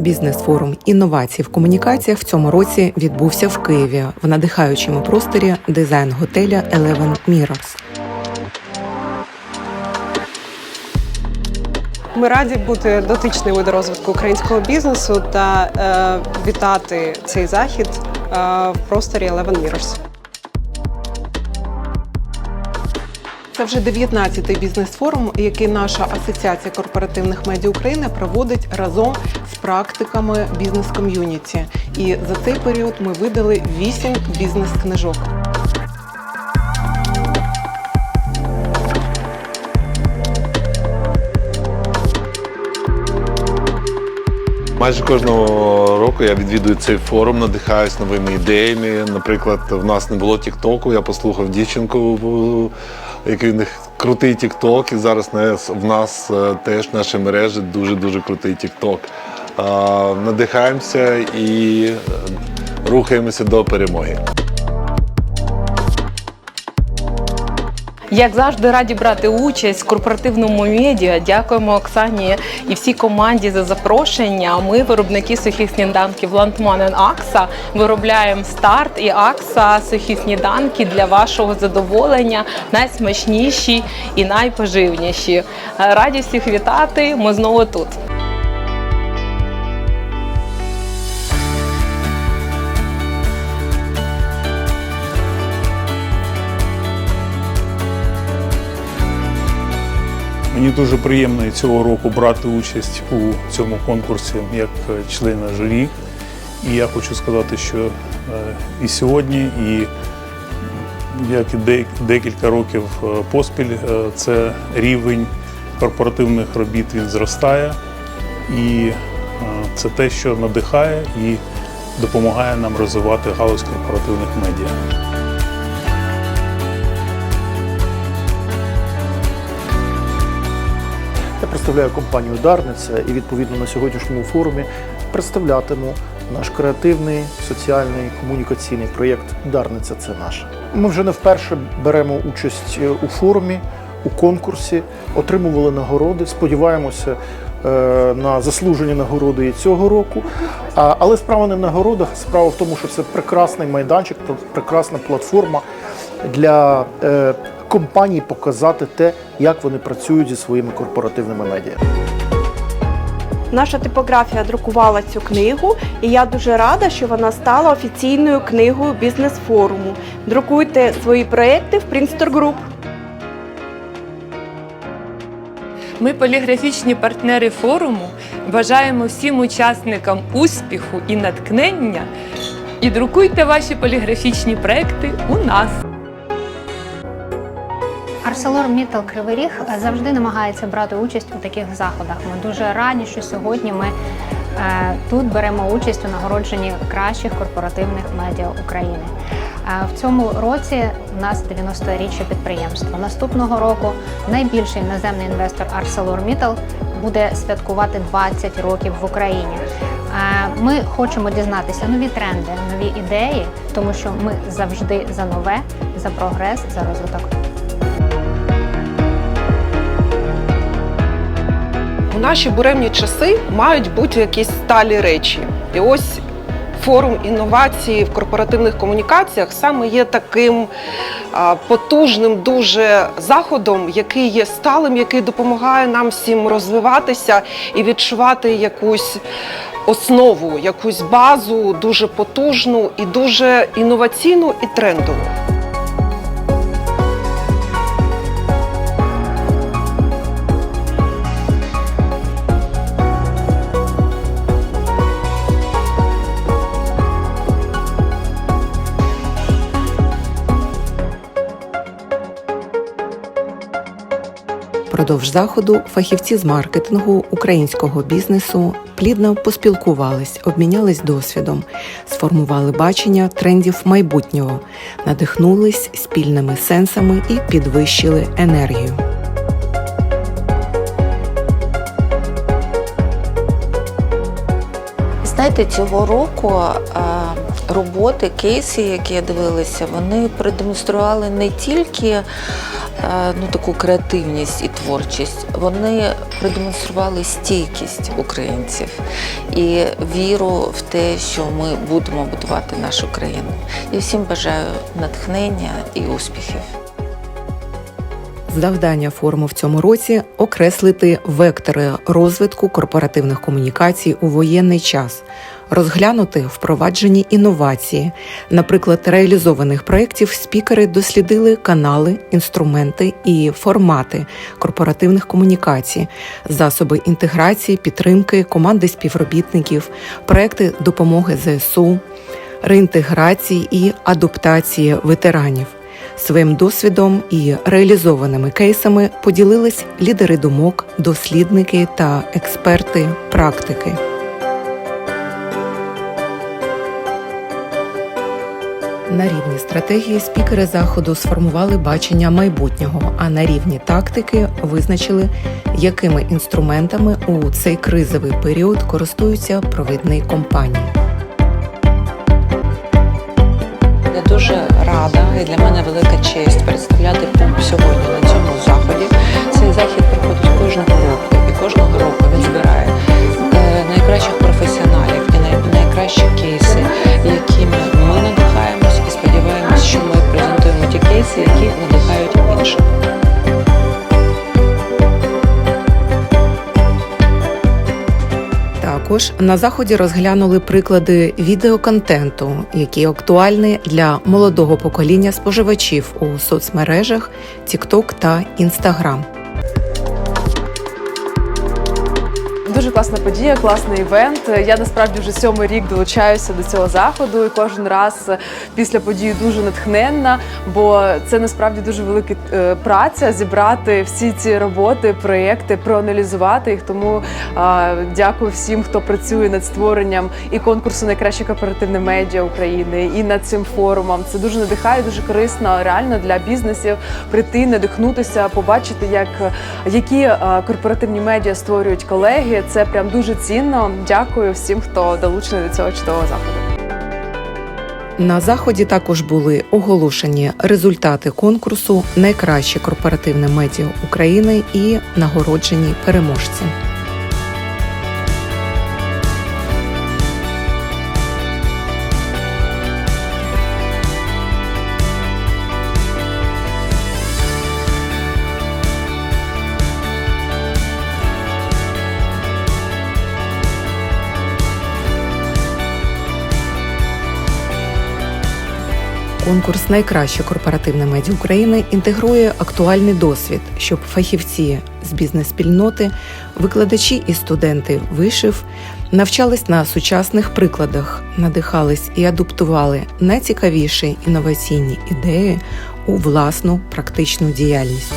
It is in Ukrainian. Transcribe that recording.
Бізнес-форум інновацій в комунікаціях в цьому році відбувся в Києві в надихаючому просторі дизайн готеля Eleven Mirrors. Ми раді бути дотичними до розвитку українського бізнесу та е, вітати цей захід е, в просторі Eleven Mirrors. Це вже 19-й бізнес-форум, який наша асоціація корпоративних медіа України проводить разом практиками бізнес-ком'юніті. І за цей період ми видали 8 бізнес-книжок. Майже кожного року я відвідую цей форум, надихаюсь новими ідеями. Наприклад, в нас не було Тіктоку, я послухав дівчинку, який в них крутий Тікток, і зараз в нас е, теж наші мережі дуже-дуже крутий Тікток. Надихаємося і е, рухаємося до перемоги. Як завжди, раді брати участь в корпоративному медіа. Дякуємо Оксані і всій команді за запрошення. Ми, виробники сухих сніданків Лантман Акса, виробляємо старт і Акса сухі сніданки для вашого задоволення, найсмачніші і найпоживніші. Раді всіх вітати. Ми знову тут. Мені дуже приємно цього року брати участь у цьому конкурсі як члена журі. І я хочу сказати, що е, і сьогодні, і як і декілька років е, поспіль, е, це рівень корпоративних робіт він зростає. І е, це те, що надихає і допомагає нам розвивати галузь корпоративних медіа. Представляю компанію Дарниця і відповідно на сьогоднішньому форумі представлятиму наш креативний соціальний комунікаційний проєкт Дарниця це наше. Ми вже не вперше беремо участь е, у форумі, у конкурсі, отримували нагороди. Сподіваємося е, на заслужені нагороди і цього року. Але справа не в нагородах, справа в тому, що це прекрасний майданчик, прекрасна платформа для е, компаній показати те, як вони працюють зі своїми корпоративними медіа. Наша типографія друкувала цю книгу, і я дуже рада, що вона стала офіційною книгою бізнес-форуму. Друкуйте свої проекти в Prinster Group. Ми поліграфічні партнери форуму. Бажаємо всім учасникам успіху і натхнення. І друкуйте ваші поліграфічні проекти у нас. ArcelorMittal Кривий Ріг завжди намагається брати участь у таких заходах. Ми дуже раді, що сьогодні ми е, тут беремо участь у нагородженні кращих корпоративних медіа України. Е, в цьому році у нас 90-річчя підприємства. Наступного року найбільший іноземний інвестор ArcelorMittal буде святкувати 20 років в Україні. Е, Ми хочемо дізнатися нові тренди, нові ідеї, тому що ми завжди за нове, за прогрес, за розвиток. Наші буремні часи мають бути якісь сталі речі. І ось форум інновацій в корпоративних комунікаціях саме є таким потужним дуже заходом, який є сталим, який допомагає нам всім розвиватися і відчувати якусь основу, якусь базу дуже потужну і дуже інноваційну і трендову. Продовж заходу фахівці з маркетингу українського бізнесу плідно поспілкувались, обмінялись досвідом, сформували бачення трендів майбутнього, надихнулись спільними сенсами і підвищили енергію. Знаєте, цього року е, роботи, кейси, які я дивилася, вони продемонстрували не тільки е, ну, таку креативність і творчість, вони продемонстрували стійкість українців і віру в те, що ми будемо будувати нашу країну. І всім бажаю натхнення і успіхів. Завдання форуму в цьому році окреслити вектори розвитку корпоративних комунікацій у воєнний час, розглянути впроваджені інновації. Наприклад, реалізованих проєктів спікери дослідили канали, інструменти і формати корпоративних комунікацій, засоби інтеграції, підтримки, команди співробітників, проекти допомоги ЗСУ, реінтеграції і адаптації ветеранів. Своїм досвідом і реалізованими кейсами поділились лідери думок, дослідники та експерти практики. На рівні стратегії спікери заходу сформували бачення майбутнього, а на рівні тактики визначили, якими інструментами у цей кризовий період користуються провідні компанії. Дуже рада і для мене велика честь представляти пункт сьогодні на цьому заході. Цей захід проходить кожного року, і кожного року він збирає е, найкращих професіоналів і найкращі кейси, якими ми надихаємось і сподіваємось, що ми презентуємо ті кейси, які надихають інших. Також на заході розглянули приклади відеоконтенту, які актуальні для молодого покоління споживачів у соцмережах TikTok та Instagram. Дуже класна подія, класний івент. Я насправді вже сьомий рік долучаюся до цього заходу, і кожен раз після події дуже натхненна, бо це насправді дуже велика е, праця зібрати всі ці роботи, проєкти, проаналізувати їх. Тому а, дякую всім, хто працює над створенням і конкурсу найкраще корпоративне медіа України, і над цим форумом. Це дуже надихає, дуже корисно реально для бізнесів прийти, надихнутися, побачити, як які а, корпоративні медіа створюють колеги. Це прям дуже цінно. Дякую всім, хто долучений до цього чудового заходу. На заході також були оголошені результати конкурсу Найкраще корпоративне медіа України і нагороджені переможці. Конкурс Найкраще корпоративне медіа України інтегрує актуальний досвід, щоб фахівці з бізнес-спільноти, викладачі і студенти вишив навчались на сучасних прикладах, надихались і адаптували найцікавіші інноваційні ідеї у власну практичну діяльність.